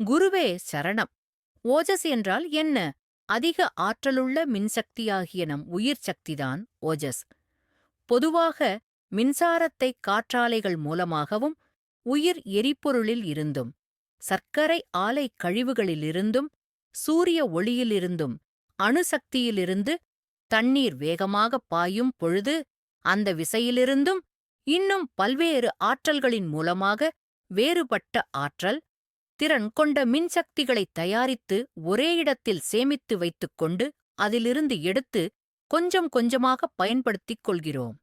குருவே சரணம். ஓஜஸ் என்றால் என்ன? அதிக ஆற்றலுள்ள மின்சக்தியாகிய நம் உயிர் சக்திதான் ஓஜஸ். பொதுவாக மின்சாரத்தை காற்றாலைகள் மூலமாகவும் உயிர் எரிபொருளில் இருந்தும் சர்க்கரை ஆலை கழிவுகளிலிருந்தும் சூரிய ஒளியிலிருந்தும் அணுசக்தியிலிருந்து தண்ணீர் வேகமாக பாயும் பொழுது அந்த விசையிலிருந்தும் இன்னும் பல்வேறு ஆற்றல்களின் மூலமாக வேறுபட்ட ஆற்றல் திறன் கொண்ட மின்சக்திகளை தயாரித்து ஒரே இடத்தில் சேமித்து வைத்துக் கொண்டு அதிலிருந்து எடுத்து கொஞ்சம் கொஞ்சமாக பயன்படுத்திக் கொள்கிறோம்.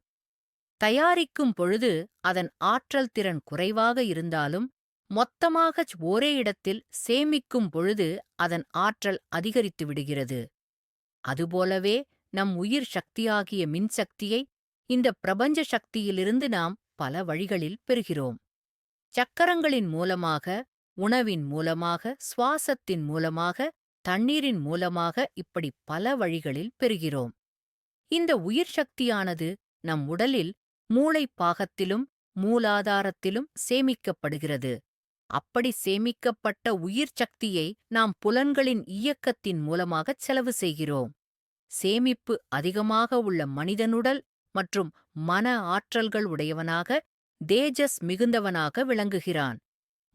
தயாரிக்கும் பொழுது அதன் ஆற்றல் திறன் குறைவாக இருந்தாலும் மொத்தமாக ஒரே இடத்தில் சேமிக்கும் பொழுது அதன் ஆற்றல் அதிகரித்து விடுகிறது. அதுபோலவே நம் உயிர் சக்தியாகிய மின்சக்தியை இந்த பிரபஞ்ச சக்தியிலிருந்து நாம் பல வழிகளில் பெறுகிறோம். சக்கரங்களின் மூலமாக உணவின் மூலமாக சுவாசத்தின் மூலமாக தண்ணீரின் மூலமாக இப்படி பல வழிகளில் பெறுகிறோம். இந்த உயிர் சக்தியானது நம் உடலில் மூளை பாகத்திலும் மூலாதாரத்திலும் சேமிக்கப்படுகிறது. அப்படி சேமிக்கப்பட்ட உயிர் சக்தியை நாம் புலன்களின் இயக்கத்தின் மூலமாகச் செலவு செய்கிறோம். சேமிப்பு அதிகமாக உள்ள மனிதனுடல் மற்றும் மன ஆற்றல்கள் உடையவனாக தேஜஸ் மிகுந்தவனாக விளங்குகிறான்.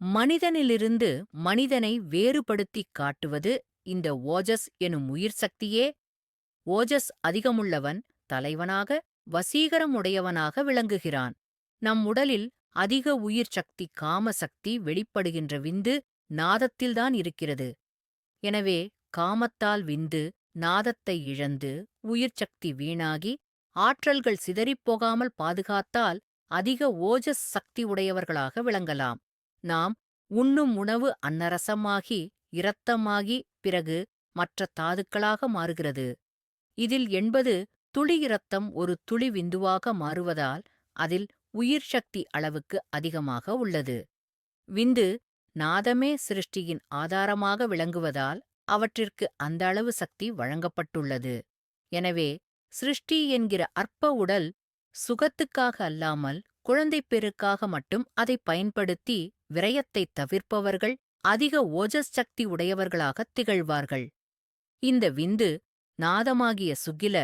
மனிதனிலிருந்து மனிதனை வேறுபடுத்திக் காட்டுவது இந்த ஓஜஸ் எனும் உயிர் சக்தியே. ஓஜஸ் அதிகமுள்ளவன் தலைவனாக வசீகரம் உடையவனாக விளங்குகிறான். நம் உடலில் அதிக உயிர் சக்தி காம சக்தி வெளிப்படுகின்ற விந்து நாதத்தில்தான் இருக்கிறது. எனவே காமத்தால் விந்து நாதத்தை இழந்து உயிர் சக்தி வீணாகி ஆற்றல்கள் சிதறிப்போகாமல் பாதுகாத்தால் அதிக ஓஜஸ் சக்தி உடையவர்களாக விளங்கலாம். நாம் உண்ணும் உணவு அன்னரசமாகி இரத்தமாகி பிறகு மற்ற தாதுக்களாக மாறுகிறது. இதில் எண்பது துளி இரத்தம் ஒரு துளி விந்துவாக மாறுவதால் அதில் உயிர் சக்தி அளவுக்கு அதிகமாக உள்ளது. விந்து நாதமே சிருஷ்டியின் ஆதாரமாக விளங்குவதால் அவற்றிற்கு அந்த அளவு சக்தி வழங்கப்பட்டுள்ளது. எனவே சிருஷ்டி என்கிற அற்ப உடல் சுகத்துக்காக அல்லாமல் குழந்தைப் பெருக்காக மட்டும் அதை பயன்படுத்தி விரயத்தை தவிர்ப்பவர்கள் அதிக ஓஜஸ் சக்தி உடையவர்களாகத் திகழ்வார்கள். இந்த விந்து நாதமாகிய சுகில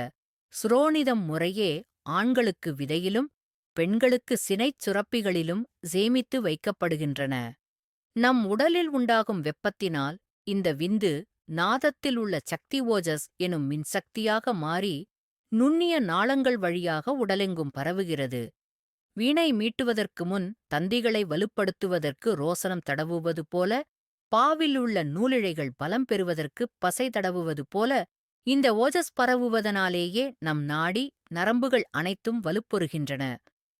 சுரோனிதம் முறையே ஆண்களுக்கு விதையிலும் பெண்களுக்கு சினைச் சுரப்பிகளிலும் சேமித்து வைக்கப்படுகின்றன. நம் உடலில் உண்டாகும் வெப்பத்தினால் இந்த விந்து நாதத்தில் உள்ள சக்தி ஓஜஸ் எனும் மின்சக்தியாக மாறி நுண்ணிய நாளங்கள் வழியாக உடலெங்கும் பரவுகிறது. வீணை மீட்டுவதற்கு முன் தந்திகளை வலுப்படுத்துவதற்கு ரோசனம் தடவுவது போல பாவில் உள்ள நூலிழைகள் பலம் பெறுவதற்கு பசை தடவுவது போல இந்த ஓஜஸ் பரவுவதனாலேயே நம் நாடி நரம்புகள் அனைத்தும் வலுப்பெறுகின்றன.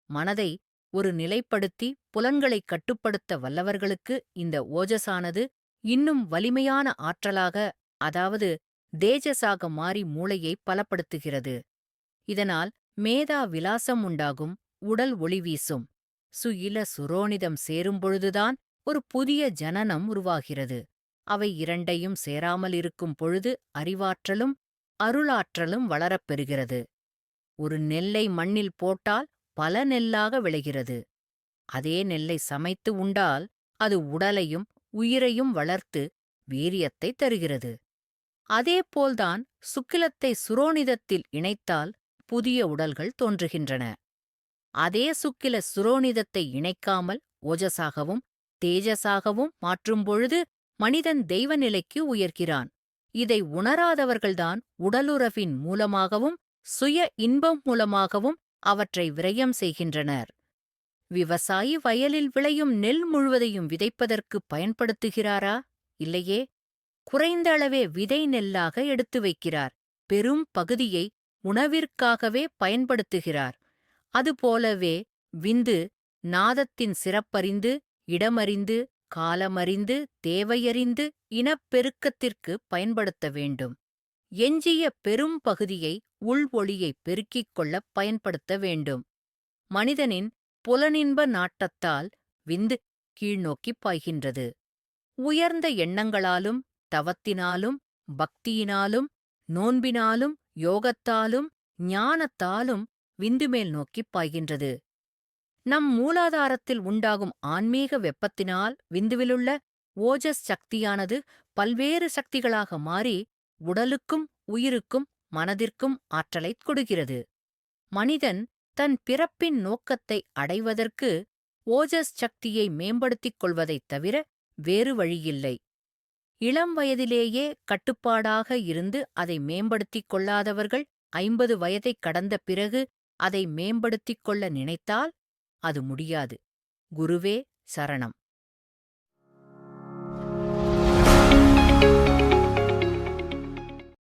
மனதை ஒரு நிலைப்படுத்தி புலன்களைக் கட்டுப்படுத்த வல்லவர்களுக்கு இந்த ஓஜஸானது இன்னும் வலிமையான ஆற்றலாக அதாவது தேஜஸாக மாறி மூளையை பலப்படுத்துகிறது. இதனால் மேதா விலாசம் உண்டாகும். உடல் ஒளி வீசும். சுயில சுரோனிதம் சேரும்பொழுதுதான் ஒரு புதிய ஜனனம் உருவாகிறது. அவை இரண்டையும் சேராமல் இருக்கும் பொழுது அறிவாற்றலும் அருளாற்றலும் வளரப் பெறுகிறது. ஒரு நெல்லை மண்ணில் போட்டால் பல நெல்லாக விளைகிறது. அதே நெல்லை சமைத்து உண்டால் அது உடலையும் உயிரையும் வளர்த்து வீரியத்தை தருகிறது. அதேபோல்தான் சுக்கிலத்தை சுரோனிதத்தில் இணைத்தால் புதிய உடல்கள் தோன்றுகின்றன. அதே சுக்கில சுரோனிதத்தை இணைக்காமல் ஓஜசாகவும் தேஜசாகவும் மாற்றும் பொழுது மனிதன் தெய்வ நிலைக்கு உயர்கிறான். இதை உணராதவர்கள்தான் உடலுறவின் மூலமாகவும் சுய இன்பம் மூலமாகவும் அவற்றை விரயம் செய்கின்றனர். விவசாயி வயலில் விளையும் நெல் முழுவதையும் விதைப்பதற்கு பயன்படுத்துகிறாரா? இல்லையே. குறைந்த அளவே விதை நெல்லாக எடுத்து வைக்கிறார். பெரும் பகுதியை உணவிற்காகவே பயன்படுத்துகிறார். அதுபோலவே விந்து நாதத்தின் சிறப்பறிந்து இடமறிந்து காலமறிந்து தேவையறிந்து இனப்பெருக்கத்திற்கு பயன்படுத்த வேண்டும். எஞ்சிய பெரும் பகுதியை உள் பெருக்கிக் கொள்ள பயன்படுத்த வேண்டும். மனிதனின் புலனின்ப நாட்டத்தால் விந்து கீழ்நோக்கிப் பாய்கின்றது. உயர்ந்த எண்ணங்களாலும் தவத்தினாலும் பக்தியினாலும் நோன்பினாலும் யோகத்தாலும் ஞானத்தாலும் விந்துமேல் நோக்கிப் பாய்கின்றது. நம் மூலாதாரத்தில் உண்டாகும் ஆன்மீக வெப்பத்தினால் விந்துவிலுள்ள ஓஜஸ் சக்தியானது பல்வேறு சக்திகளாக மாறி உடலுக்கும் உயிருக்கும் மனதிற்கும் ஆற்றலைக் கொடுக்கிறது. மனிதன் தன் பிறப்பின் நோக்கத்தை அடைவதற்கு ஓஜஸ் சக்தியை மேம்படுத்திக் கொள்வதைத் தவிர வேறு வழியில்லை. இளம் வயதிலேயே கட்டுப்பாடாக இருந்து அதை மேம்படுத்திக் கொள்ளாதவர்கள் ஐம்பது வயதைக் கடந்த பிறகு அதை மேம்படுத்திக் கொள்ள நினைத்தால் அது முடியாது. குருவே சரணம்.